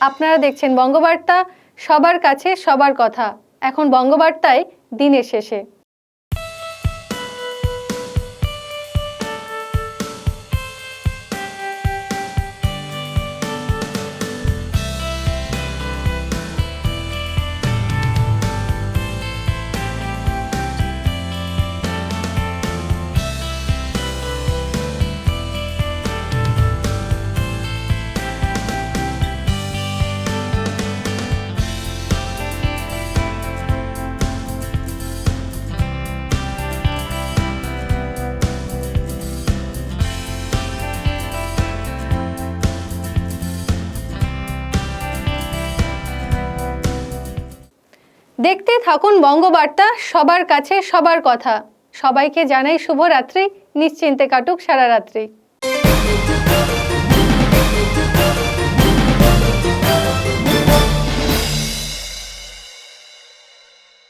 আপনারা দেখছেন বঙ্গবার্তা সবার কাছে সবার কথা। এখন বঙ্গবার্তায় দিনের শেষে। দেখতে থাকুন বঙ্গবার্তা সবার কাছে সবার কথা। সবাইকে জানাই শুভরাত্রি নিশ্চিন্তে কাটুক সারা রাত্রি।